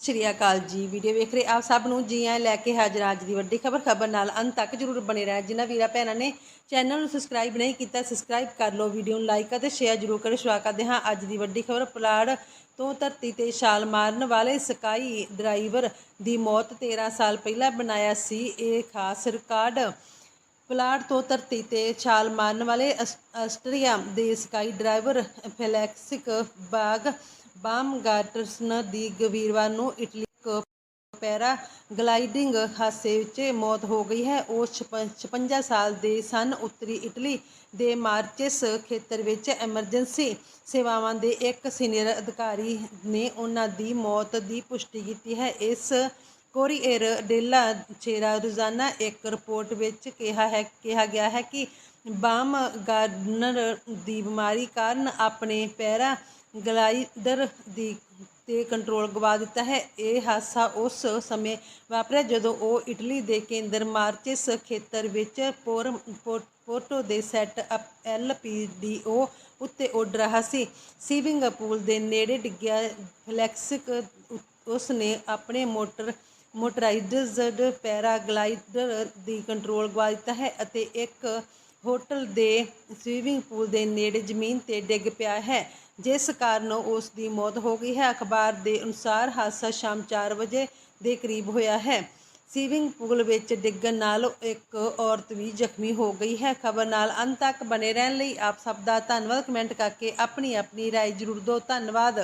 ਸ਼੍ਰੀ ਅਕਾਲ ਜੀ। ਵੀਡੀਓ ਵੇਖ ਰਹੇ ਆਪ ਸਭ ਨੂੰ ਜੀ ਆਇਆਂ ਲੈ ਕੇ ਹਾਜ਼ਰ ਅੱਜ ਦੀ ਵੱਡੀ ਖਬਰ। ਖਬਰ ਨਾਲ ਅੰਤ ਤੱਕ ਜਰੂਰ ਬਣੇ ਰਹਿਣਾ। ਜਿਨ੍ਹਾਂ ਵੀਰਾਂ ਭੈਣਾਂ ਨੇ ਚੈਨਲ ਨੂੰ ਸਬਸਕ੍ਰਾਈਬ ਨਹੀਂ ਕੀਤਾ ਸਬਸਕ੍ਰਾਈਬ ਕਰ ਲਓ ਵੀਡੀਓ ਨੂੰ ਲਾਈਕ ਅਤੇ ਸ਼ੇਅਰ ਜਰੂਰ ਕਰੋ। ਸ਼ੁਰੂ ਕਰਦੇ ਹਾਂ ਅੱਜ ਦੀ ਵੱਡੀ ਖਬਰ। ਪਲਾੜ ਤੋਂ ਧਰਤੀ ਤੇ ਛਾਲ ਮਾਰਨ ਵਾਲੇ ਸਕਾਈ ਡਰਾਈਵਰ ਦੀ ਮੌਤ 13 ਸਾਲ ਪਹਿਲਾਂ ਬਣਾਇਆ ਸੀ। ਇਹ ਖਾਸ ਰਿਕਾਰਡ ਪਲਾਟ ਤੋਂ ਧਰਤੀ ਤੇ ਛਾਲ ਮਾਰਨ ਵਾਲੇ ਅਸ- ਆਸਟਰੀਆ ਦੇ ਸਕਾਈ ਡਰਾਈਵਰ ਫੈਲੈਕਸਿਕ ਬਾਗ ਬਾਮਗਾਰਟਸਨ ਦੀ ਗਵੀਰਵਾਰ ਨੂੰ ਇਟਲੀ ਪੈਰਾ ਗਲਾਈਡਿੰਗ ਹਾਦਸੇ ਵਿੱਚ ਮੌਤ ਹੋ ਗਈ ਹੈ। ਉਹ 56 ਸਾਲ ਦੇ ਸਨ। ਉੱਤਰੀ ਇਟਲੀ ਦੇ ਮਾਰਚੇਸ ਖੇਤਰ ਵਿੱਚ ਐਮਰਜੈਂਸੀ ਸੇਵਾਵਾਂ ਦੇ ਇੱਕ ਸੀਨੀਅਰ ਅਧਿਕਾਰੀ ਨੇ ਉਹਨਾਂ ਦੀ ਮੌਤ ਦੀ ਪੁਸ਼ਟੀ ਕੀਤੀ ਹੈ। ਇਸ ਕੋਰੀਏਰ ਡੇਲਾ ਚੇਰਾ ਰੋਜ਼ਾਨਾ ਇੱਕ ਰਿਪੋਰਟ ਵਿੱਚ ਕਿਹਾ ਹੈ, ਕਿਹਾ ਗਿਆ ਹੈ ਕਿ ਬਾਮ ਗਾਰਡਨਰ ਦੀ ਬਿਮਾਰੀ ਕਾਰਨ ਆਪਣੇ ਪੈਰਾ ਗਲਾਈਡਰ ਦੀ ਤੇ ਕੰਟਰੋਲ ਗਵਾ ਦਿੱਤਾ ਹੈ। ਇਹ ਹਾਦਸਾ ਉਸ ਸਮੇਂ ਵਾਪਰਿਆ ਜਦੋਂ ਉਹ ਇਟਲੀ ਦੇ ਕੇਂਦਰ ਮਾਰਚਿਸ ਖੇਤਰ ਵਿੱਚ ਪੋਰ ਪੋ- ਪੋਰਟੋ ਦੇ ਸੈੱਟ ਅਪ ਐਲਪੀਡੀਓ ਉੱਤੇ ਉੱਡ ਰਿਹਾ ਸੀ। ਸੀਵਿੰਗ ਪੂਲ ਦੇ ਨੇੜੇ ਡਿੱਗਿਆ ਫਲੈਕਸਿਕ ਉਸ ਨੇ ਆਪਣੇ ਮੋਟਰ ਮੋਟਰਾਈਜ਼ਡ ਪੈਰਾਗਲਾਈਡਰ ਦੀ ਕੰਟਰੋਲ ਗਵਾ ਦਿੱਤਾ ਹੈ ਅਤੇ ਇੱਕ ਹੋਟਲ ਦੇ ਸਵੀਮਿੰਗ ਪੂਲ ਦੇ ਨੇੜੇ ਜ਼ਮੀਨ ਤੇ ਡਿੱਗ ਪਿਆ ਹੈ ਜਿਸ ਕਾਰਨ ਉਸ ਦੀ ਮੌਤ ਹੋ ਗਈ ਹੈ ਅਖਬਾਰ ਦੇ ਅਨੁਸਾਰ ਹਾਦਸਾ ਸ਼ਾਮ 4 ਵਜੇ ਦੇ ਕਰੀਬ ਹੋਇਆ ਹੈ ਸਵੀਮਿੰਗ ਪੂਲ ਵਿੱਚ ਡਿੱਗਣ ਨਾਲ ਇੱਕ ਔਰਤ ਵੀ ਜ਼ਖਮੀ ਹੋ ਗਈ ਹੈ ਖਬਰ ਨਾਲ ਅੰਤ ਤੱਕ ਬਨੇ ਰਹਿਣ ਲਈ ਆਪ ਸਭ ਦਾ ਧੰਨਵਾਦ ਕਮੈਂਟ ਕਰਕੇ ਆਪਣੀ ਆਪਣੀ رائے ਜ਼ਰੂਰ ਦਿਓ ਧੰਨਵਾਦ